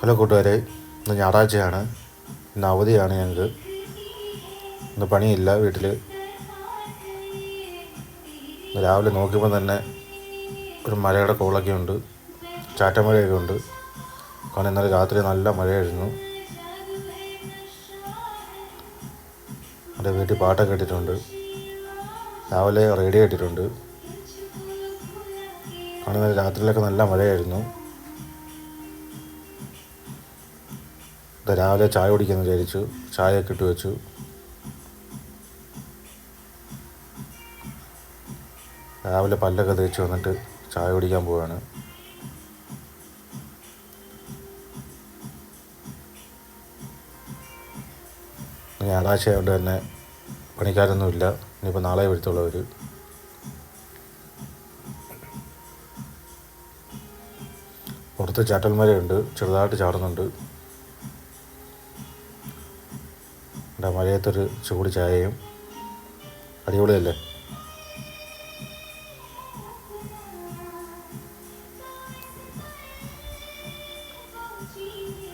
Hello കൂട്ടുകാരെ ഇന്ന് ഞായറാഴ്ചയാണ്. ഇന്ന് അവധിയാണ് ഞങ്ങൾക്ക്. ഇന്ന് പണിയില്ല വീട്ടിൽ രാവിലെ നോക്കിയപ്പോൾ തന്നെ ഒരു മഴയുടെ കോളൊക്കെ ഉണ്ട് ചാറ്റമഴയൊക്കെ ഉണ്ട്. കാരണം ഇന്നലെ രാത്രി നല്ല മഴയായിരുന്നു. എന്റെ വീട്ടിൽ പാട്ടൊക്കെ കേട്ടിട്ടുണ്ട്. രാവിലെ റേഡിയോ ഇട്ടിട്ടുണ്ട് കാരണം ഇന്നലെ രാത്രിയിലൊക്കെ നല്ല മഴയായിരുന്നു. രാവിലെ ചായ കുടിക്കുന്നു വിചാരിച്ചു. ചായയൊക്കെ ഇട്ട് വെച്ചു. രാവിലെ പല്ലൊക്കെ തേച്ച് വന്നിട്ട് ചായ കുടിക്കാൻ പോവാണ്. ഞായറാഴ്ച ആയതുകൊണ്ട് തന്നെ പണിക്കാരൊന്നുമില്ല. ഇനിയിപ്പോൾ നാളെ വരുത്തുള്ളൂ പുറത്ത് മഴയുണ്ട് ചെറുതായിട്ട് ചാടുന്നുണ്ട് എന്റെ മഴയത്തൊരു ചൂട് ചായയും. അടിപൊളിയല്ലേ?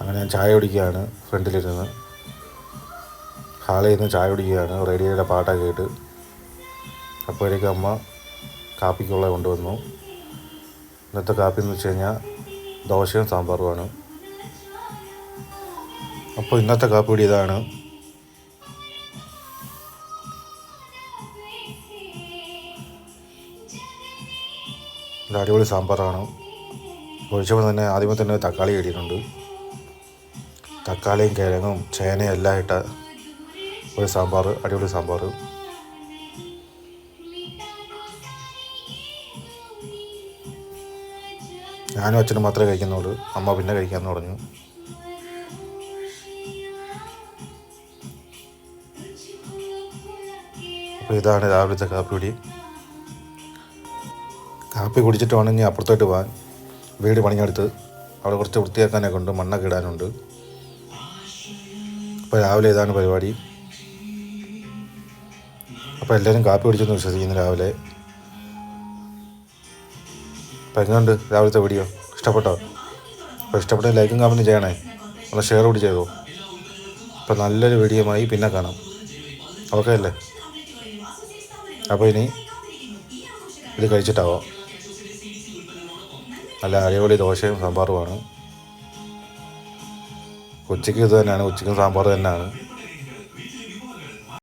അങ്ങനെ ഞാൻ ചായ കുടിക്കുകയാണ് ഫ്രണ്ടിലിരുന്ന്. ഹാളിൽ നിന്ന് ചായ കുടിക്കുകയാണ്. റേഡിയോയുടെ പാട്ടൊക്കെ കേട്ട്. അപ്പോഴേക്കും അമ്മ കാപ്പിക്കുള്ള കൊണ്ടുവന്നു. ഇന്നത്തെ കാപ്പി എന്ന് വെച്ച് കഴിഞ്ഞാൽ ദോശയും സാമ്പാറുമാണ്. അപ്പോൾ ഇന്നത്തെ കാപ്പി ഇതാണ്. ഒരു അടിപൊളി സാമ്പാറാണ്. ഒഴിച്ചപ്പോൾ തന്നെ ആദ്യമേ തന്നെ തക്കാളി ഇട്ടിട്ടുണ്ട്. തക്കാളിയും കിഴങ്ങും ചേനയും എല്ലാം ഇട്ട ഒരു സാമ്പാർ അടിപൊളി സാമ്പാർ ഞാനും അച്ഛനും മാത്രമേ കഴിക്കുന്നുള്ളൂ. അമ്മ പിന്നെ കഴിക്കാമെന്ന് പറഞ്ഞു. അപ്പോൾ ഇതാണ് രാവിലത്തെ കാപ്പി കുടി കാപ്പി കുടിച്ചിട്ട് വേണം ഇനി അപ്പുറത്തോട്ട് പോകാൻ. വീട് പണിയെടുത്ത് അവിടെ കുറച്ച് വൃത്തിയാക്കാനൊക്കെ ഉണ്ട് മണ്ണൊക്കെ ഇടാനുണ്ട്. അപ്പോൾ രാവിലെ ഇതാണ് പരിപാടി. അപ്പോൾ എല്ലാവരും കാപ്പി കുടിച്ചെന്ന് വിശ്വസിക്കുന്നു രാവിലെ. അപ്പോൾ രാവിലത്തെ വീഡിയോ ഇഷ്ടപ്പെട്ടോ? അപ്പോൾ ഇഷ്ടപ്പെട്ട ലൈക്കും കമന്റും ചെയ്യണേ. ഒന്ന് ഷെയർ കൂടി ചെയ്തോ. അപ്പോൾ നല്ലൊരു വീഡിയോമായി പിന്നെ കാണാം. ഓക്കെ അല്ലേ? അപ്പോൾ ഇനി ഇത് കഴിച്ചിട്ടാവാം. നല്ല അടിപൊളി ദോശയും സാമ്പാറുമാണ്. ഉച്ചയ്ക്ക് ഇത് തന്നെയാണ്. ഉച്ചയ്ക്കും സാമ്പാർ തന്നെയാണ്.